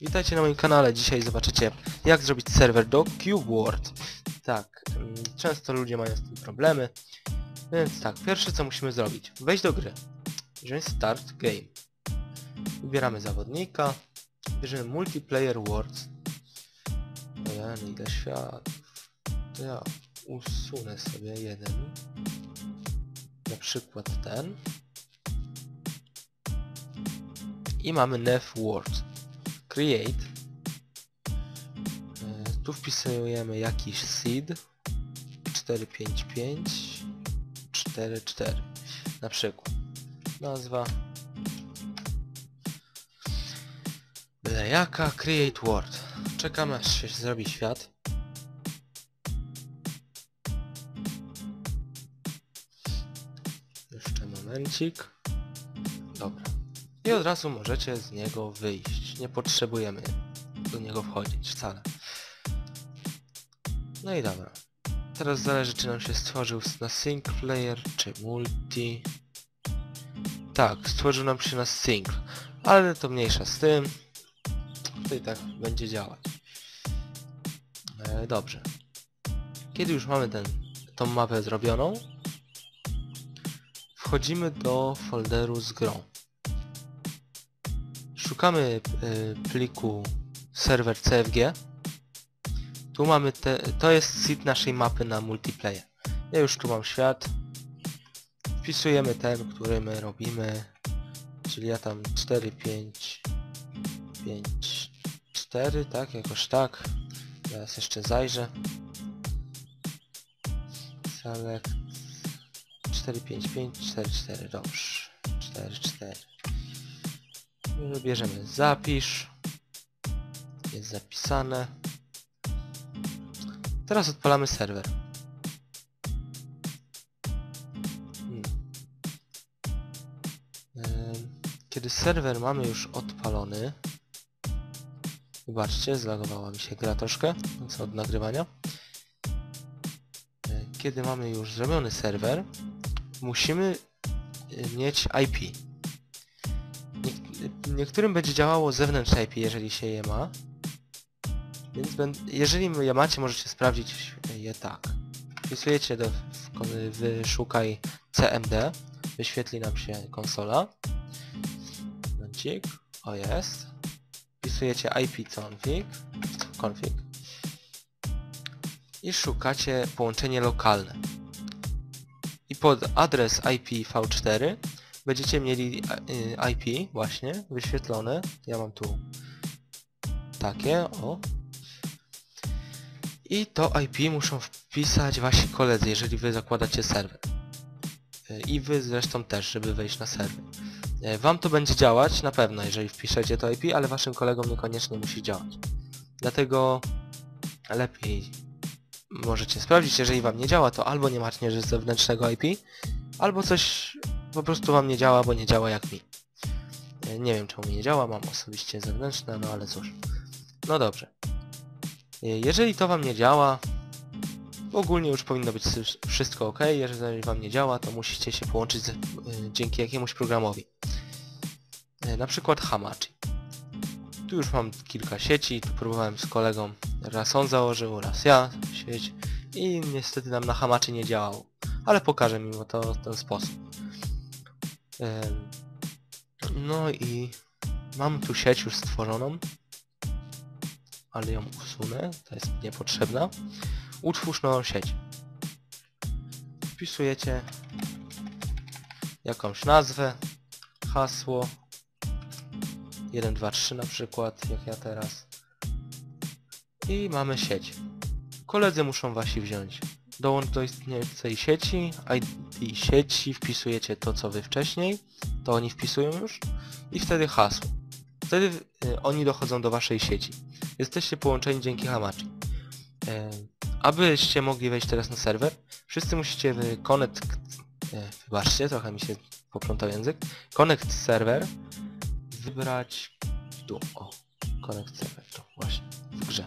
Witajcie na moim kanale. Dzisiaj zobaczycie jak zrobić serwer do CubeWord. Tak, mm, często ludzie mają z tym problemy. Więc tak, pierwsze co musimy zrobić. Wejść do gry. Wziąć Start Game. Wybieramy zawodnika. Bierzemy Multiplayer Words. Ojej, ile światów. To ja usunę sobie jeden. Na przykład ten. I mamy Nef Words create. E, Tu wpisujemy jakiś seed. 455 44 na przykład. Nazwa. Byle jaka create word czekamy aż się zrobi świat. Jeszcze momencik. Dobra i od razu możecie z niego wyjść. Nie potrzebujemy do niego wchodzić wcale. No i dobra. Teraz zależy czy nam się stworzył na single player czy multi. Tak, stworzył nam się na single. Ale to mniejsza z tym. To i tak będzie działać. E, dobrze. Kiedy już mamy ten, tą mapę zrobioną, wchodzimy do folderu z grą. Szukamy y, pliku serwer CFG. Tu mamy te, to jest seed naszej mapy na multiplayer. Ja już tu mam świat. Wpisujemy ten, który my robimy. Czyli ja tam 4, 5, 5, 4, tak? Jakoś tak. Teraz jeszcze zajrzę. Select 4, 5, 5, 4, 4, dobrze. 4, 4. Bierzemy zapisz. Jest zapisane. Teraz odpalamy serwer. Hmm. Kiedy serwer mamy już odpalony Wybaczcie, zlagowała mi się gra troszkę, co od nagrywania. E, Kiedy mamy już zrobiony serwer, musimy mieć IP. Niek- Niektórym będzie działało zewnętrzne IP, jeżeli się je ma. Więc jeżeli je macie, możecie sprawdzić je tak. Wpisujecie do wyszukaj CMD, wyświetli nam się konsola. Momencik. O jest. Wpisujecie IP config, config i szukacie połączenie lokalne. I pod adres IPv4 będziecie mieli e, IP właśnie wyświetlone. Ja mam tu takie, o. I to IP muszą wpisać wasi koledzy, jeżeli wy zakładacie serwer. E, I wy zresztą też, żeby wejść na serwer. E, Wam to będzie działać na pewno, jeżeli wpiszecie to IP, ale waszym kolegom niekoniecznie musi działać. Dlatego lepiej możecie sprawdzić, jeżeli wam nie działa, to albo nie macie zewnętrznego IP, albo coś po prostu wam nie działa, bo nie działa jak mi. E, Nie wiem czemu nie działa, mam osobiście zewnętrzne, no ale cóż. No dobrze. E, Jeżeli to wam nie działa, ogólnie już powinno być wszy- wszystko ok. Jeżeli wam nie działa, to musicie się połączyć z, e, dzięki jakiemuś programowi. E, Na przykład Hamachi. Tu już mam kilka sieci, tu próbowałem z kolegą, raz on założył, raz ja sieć i niestety nam na Hamachi nie działało. Ale pokażę mimo to ten sposób. No i mam tu sieć już stworzoną, ale ją usunę, to jest niepotrzebna. Utwórz nową sieć. Wpisujecie jakąś nazwę, hasło 1, 2, 3 na przykład, jak ja teraz. I mamy sieć. Koledzy muszą wasi wziąć. Dołącz do istniejącej sieci, ID sieci, wpisujecie to co wy wcześniej, to oni wpisują już i wtedy hasło. Wtedy y, oni dochodzą do waszej sieci. Jesteście połączeni dzięki Hamachi. E, abyście mogli wejść teraz na serwer, wszyscy musicie connect, e, wybaczcie, trochę mi się poplątał język, connect server wybrać tu, o, connect server, tu właśnie, w grze.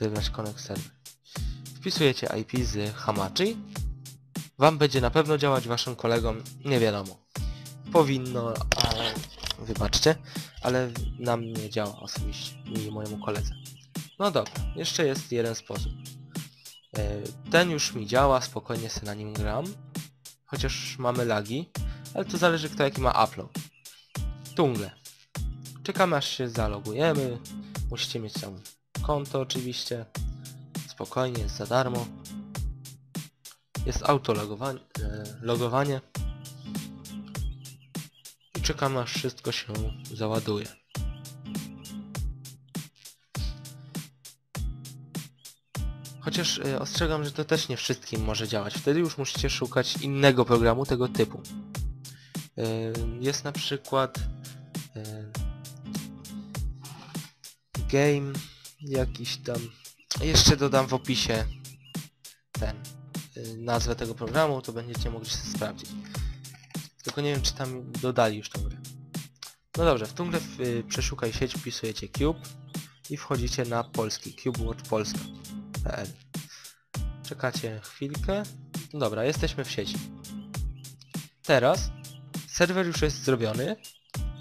Wybrać connect server. Wpisujecie IP z Hamachi. Wam będzie na pewno działać, waszym kolegom nie wiadomo. Powinno, ale wybaczcie, ale na mnie działa osobiście i mojemu koledze. No dobra, jeszcze jest jeden sposób. E, Ten już mi działa, spokojnie sobie na nim gram. Chociaż mamy lagi, ale to zależy kto jaki ma upload. Tungle. Czekamy aż się zalogujemy. Musicie mieć tam konto oczywiście. Spokojnie, jest za darmo. Jest autologowanie. E, logowanie. I czekamy aż wszystko się załaduje. Chociaż e, ostrzegam, że to też nie wszystkim może działać. Wtedy już musicie szukać innego programu tego typu. E, Jest na przykład game jakiś tam. Jeszcze dodam w opisie ten nazwę tego programu, to będziecie mogli się sprawdzić. Tylko nie wiem czy tam dodali już tą grę. No dobrze, w tą grę y, przeszukaj sieć, wpisujecie cube i wchodzicie na polski, cubewatchpolska.pl Czekacie chwilkę. No dobra, jesteśmy w sieci. Teraz serwer już jest zrobiony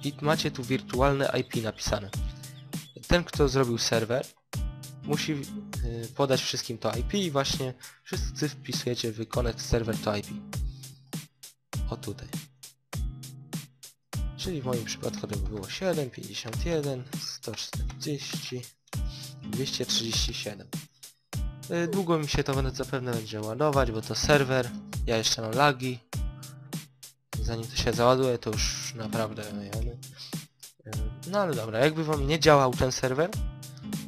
i macie tu wirtualne IP napisane. Ten kto zrobił serwer musi podać wszystkim to IP i właśnie wszyscy wpisujecie w connect server to IP. O tutaj. Czyli w moim przypadku to by było 7, 51, 140, 237. Y, Długo mi się to zapewne będzie ładować, bo to serwer, ja jeszcze mam lagi. Zanim to się załaduje, to już naprawdę jadę. Y, No ale dobra, jakby wam nie działał ten serwer,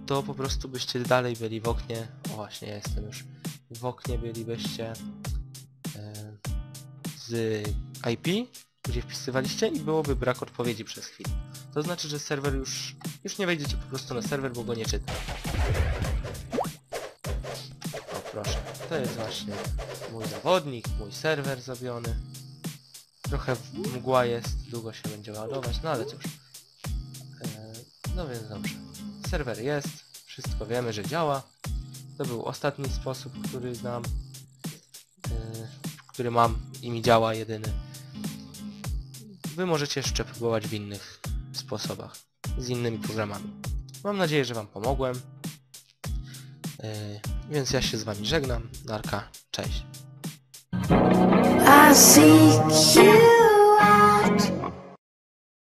to po prostu byście dalej byli w oknie. O właśnie, ja jestem już w oknie bylibyście e, z IP, gdzie wpisywaliście i byłoby brak odpowiedzi przez chwilę. To znaczy, że serwer już, już nie wejdziecie po prostu na serwer, bo go nie czyta. O proszę, to jest właśnie mój zawodnik, mój serwer zrobiony. Trochę mgła jest, długo się będzie ładować, no ale cóż. E, no więc dobrze. Serwer jest, wszystko wiemy, że działa. To był ostatni sposób, który znam, yy, który mam i mi działa jedyny. Wy możecie jeszcze próbować w innych sposobach, z innymi programami. Mam nadzieję, że Wam pomogłem. Yy, więc ja się z Wami żegnam. Narka, cześć. I you